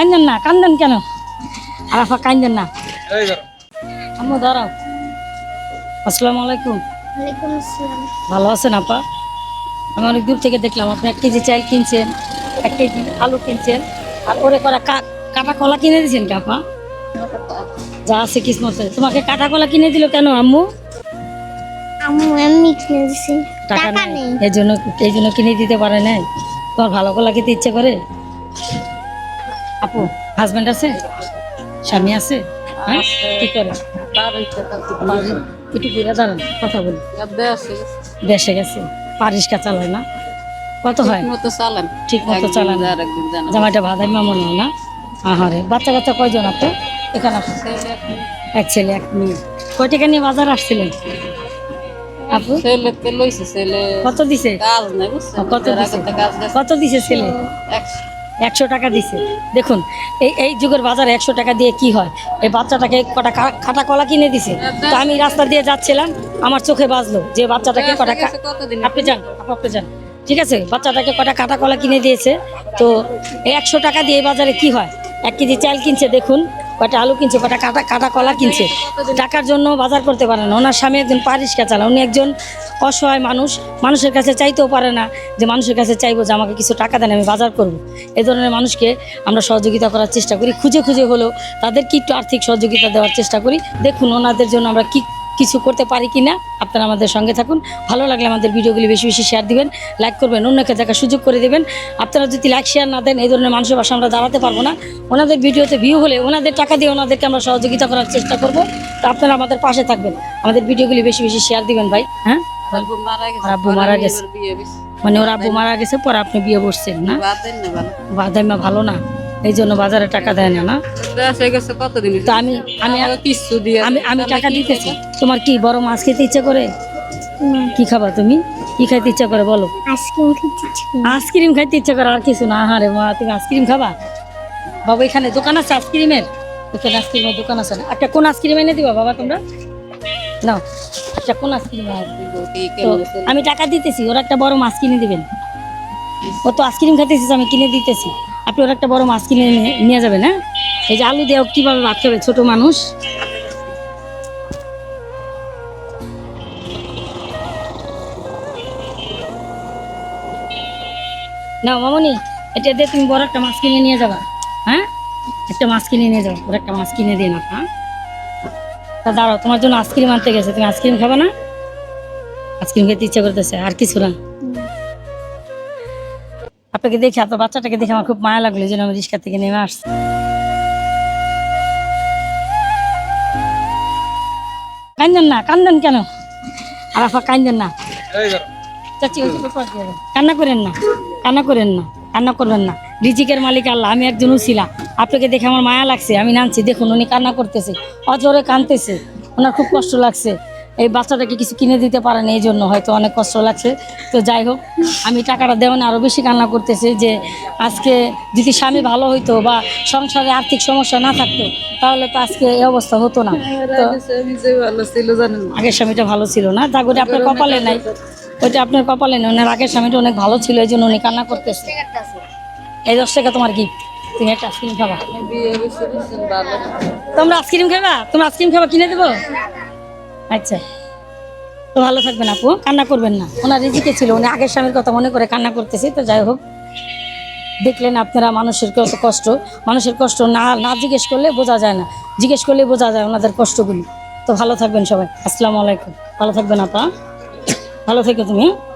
কান্দেন না কান্দেন কেন? আরাফা কান্দেন না। আম্মু দাঁড়াও আসসালামু আলাইকুম। ভালো আছেন আপা? আমি অনেক দূর থেকে দেখলাম আপনি এক কেজি চাল কিনছেন এক কেজি আলু কিনছেন আর ওরে করা কা- কাটা কলা কিনে দিয়েছেন কি আপা? যা আছে কিসমতে। তোমাকে কাটা কলা কিনে দিল কেন আম্মু? আম্মু এমনি কিনে দিছি। টাকা নেই। এই জন্য এই জন্য কিনে দিতে পারে নাই? তোমার ভালো কলা খেতে ইচ্ছে করে? আপু হাজবেন্ড আছে? স্বামী আছে? হ্যাঁ? কি করে? একটু ঘুরে দাঁড়ান কথা বলি। দেশে গেছে পারিসকা চালায় না? কত হয়? মতো চালান। ঠিক মতো চালান। জামাইটা ভাদাই মামন হয় না? আহারে বাচ্চা কাচ্চা কয়জন আপনি এখানে আসুন এক ছেলে এক মেয়ে। কয় টাকা নিয়ে বাজার আসছিলেন? আপু? ছেলে তে লইছে ছেলে কত দিছে? কাজ নাই বুঝছেন? কত দিছে? কত ছেলে। একশো টাকা দিছে। দেখুন এই এই যুগের বাজারে একশো টাকা দিয়ে কি হয়? এই বাচ্চাটাকে কটা কাটা কলা কিনে দিছে। তো আমি রাস্তা দিয়ে যাচ্ছিলাম আমার চোখে বাজলো যে বাচ্চাটাকে কটা আপনি যান আপু, আপনি যান। ঠিক আছে বাচ্চাটাকে কটা কাটা কলা কিনে দিয়েছে। তো এই একশো টাকা দিয়ে বাজারে কি হয়? এক কেজি চাল কিনছে দেখুন। কটা আলু কিনছে কটা কাটা কাটা কলা কিনছে। টাকার জন্য বাজার করতে পারে না। ওনার স্বামী একজন পারিসকা চালা উনি একজন অসহায় মানুষ। মানুষের কাছে চাইতেও পারে না যে মানুষের কাছে চাইব যে আমাকে কিছু টাকা দেন, আমি বাজার করব। এ ধরনের মানুষকে আমরা সহযোগিতা করার চেষ্টা করি। খুঁজে খুঁজে হলেও তাদেরকে একটু আর্থিক সহযোগিতা দেওয়ার চেষ্টা করি। দেখুন, ওনাদের জন্য আমরা কি কিছু করতে পারি কি না আপনারা আমাদের সঙ্গে থাকুন। ভালো লাগলে আমাদের ভিডিওগুলি বেশি বেশি শেয়ার দিবেন লাইক করবেন অন্যকে দেখার সুযোগ করে দেবেন। আপনারা যদি লাইক শেয়ার না দেন এই ধরনের মানুষের পাশে আমরা দাঁড়াতে পারব না। ওনাদের ভিডিওতে ভিউ হলে ওনাদের টাকা দিয়ে ওনাদেরকে আমরা সহযোগিতা করার চেষ্টা করব। তো আপনারা আমাদের পাশে থাকবেন। আমাদের ভিডিওগুলি বেশি বেশি শেয়ার দিবেন ভাই হ্যাঁ? আব্বু মারা গেছে। মানে ওর আব্বু মারা গেছে পরে আপনি বিয়ে বসছেন না? বাদাইমা ভালো না। এই জন্য বাজারে টাকা দেয় না না? তো আমি আমি কিছু দিয়ে আমি আমি টাকা দিতেছি। তোমার কি বড় মাছ খেতে ইচ্ছে করে? কি খাবা তুমি? কি খাইতে ইচ্ছা করে বলো? আইসক্রিম খেতে ইচ্ছে করে। আইসক্রিম খাইতে ইচ্ছা করে আর কিছু না। আহারে মা তুমি আইসক্রিম খাবা? বাবা এখানে দোকান আছে আইসক্রিমের? এখানে আইসক্রিমের দোকান আছে না। একটা কোন আইসক্রিম এনে দিবা বাবা তোমরা? নাও একটা কোন আইসক্রিম তো আমি টাকা দিতেছি ওরা একটা বড় মাছ কিনে দিবেন। ও তো আইসক্রিম খাইতেছিস আমি কিনে দিতেছি। ওরা একটা বড় মাছ কিনে নিয়ে- যাবেন হ্যাঁ এই যে আলু ও কীভাবে ভাত খাবে ছোট মানুষ? না মামনি, এটা দিয়ে তুমি বড় একটা মাছ কিনে নিয়ে যাবা হ্যাঁ? একটা মাছ কিনে নিয়ে যাও বড় একটা মাছ কিনে দিয়ে না হ্যাঁ? তা দাঁড়াও, তোমার জন্য আইসক্রিম আনতে গেছে, তুমি আইসক্রিম খাবে না? আইসক্রিম খেতে ইচ্ছা করতেছে, আর কিছু না। আপনাকে দেখে আপনার বাচ্চাটাকে দেখে আমার খুব মায়া লাগল জন্য আমি রিক্সা থেকে নেমে আসছি। কান্দেন না কান্দেন কেন? আরাফা কান্দেন না। চাচি। কান্না করেন না কান্না করেন না কান্না করবেন না। রিজিকের মালিক আল্লাহ আমি একজন উছিলা আপনাকে দেখে আমার মায়া লাগছে আমি নামছি। দেখুন উনি কান্না করতেছে অজরে কানতেছে ওনার খুব কষ্ট লাগছে। এই বাচ্চাটাকে কিছু কিনে দিতে পারেন এই জন্য, হয়তো অনেক কষ্ট লাগছে। তো যাই হোক, আমি টাকাটা দেওয়ানে আরও বেশি কান্না করতেছি যে আজকে যদি স্বামী ভালো হইতো বা সংসারে আর্থিক সমস্যা না থাকতো, তাহলে তো আজকে এই অবস্থা হতো না। তো। আগের স্বামীটা ভালো ছিল না। তা করে আপনার কপালে নাই, ওইটা আপনার কপালে নেই। ওনার আগের স্বামীটা অনেক ভালো ছিল, এই জন্য উনি কান্না করতেছে। এই দশ টাকা তোমার কি তুমি একটা আইসক্রিম খাবা। তোমরা আইসক্রিম খাবা? তোমরা আইসক্রিম খাবা কিনে দেবো? আচ্ছা। তো ভালো থাকবেন আপু, কান্না করবেন না। ওনার রিজিকে ছিল, উনি আগের স্বামীর কথা মনে করে কান্না করতেছি, তো যাই হোক। দেখলেন আপনারা মানুষের কত কষ্ট। মানুষের কষ্ট না না জিজ্ঞেস করলে বোঝা যায় না। জিজ্ঞেস করলে বোঝা যায় ওনাদের কষ্টগুলি। তো ভালো থাকবেন সবাই। আসসালামু আলাইকুম। ভালো থাকবেন আপা। ভালো থেকো তুমি হ্যাঁ?